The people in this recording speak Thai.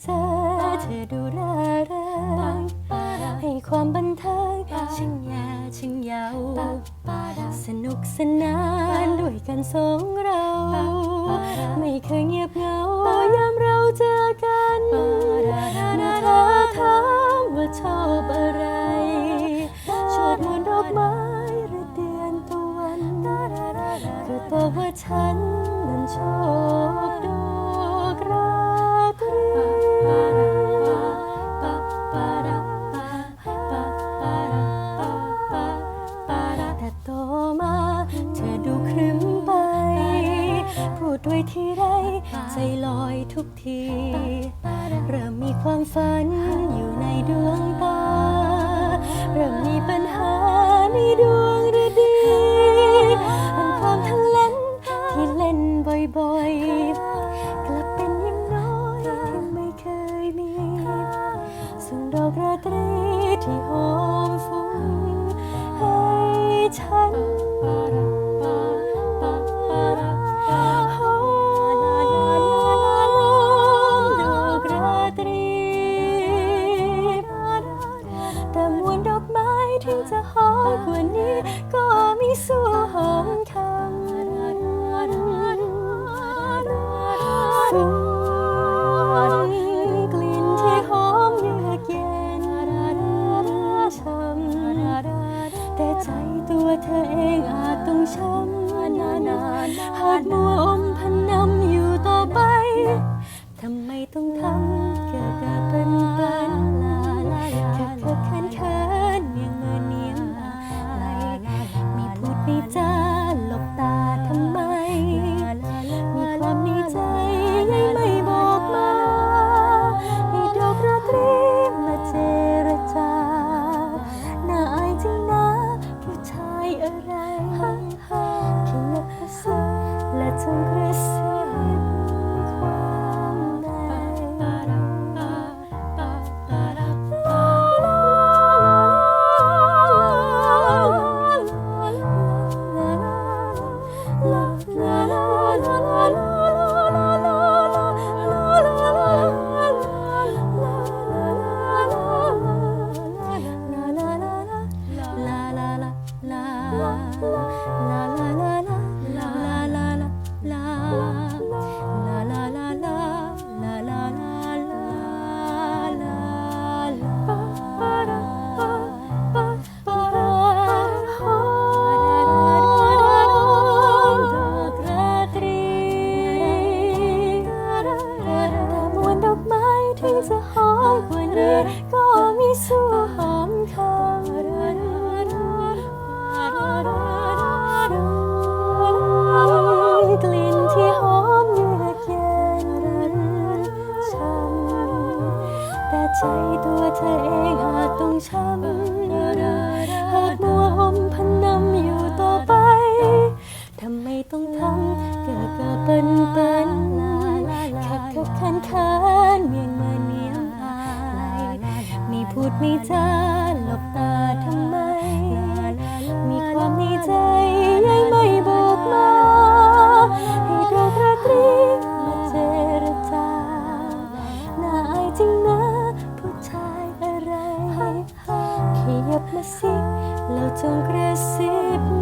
เจอเธอดูร่าเริงให้ความบันเทิงช่างยาช่างยาวสนุกสนานด้วยกันสองเรา ไม่เคยเงียบเหงายามเราเจอกันเมื่อเธอถามว่าชอบอะไรชอบมวนดอกไม้หรือเดือนตะวันก็บอกว่าฉันนั้นชอบ ที่ไรใจลอยทุกที เริ่มมีความฝันอยู่ในดวงตา เริ่มมีปัญหาในดวงฤดีอันความทะเลนที่เล่นบ่อยๆ อกว่านี้ก็มีสู้หอมคำฟุ้งกลิ่นที่หอมเยือกเย็นช้ำแต่ใจตัวเธอเองอาจต้องช้ำหากมัวอมพันนำอยู่ต่อไปทำไมต้องทำ และ อมกว่านี้ก็มีสู้หอมคำกลิ่นที่หอมเยือกเย็นช้ำแต่ใจตัวเธอเองอาจต้องช้ำ crescer.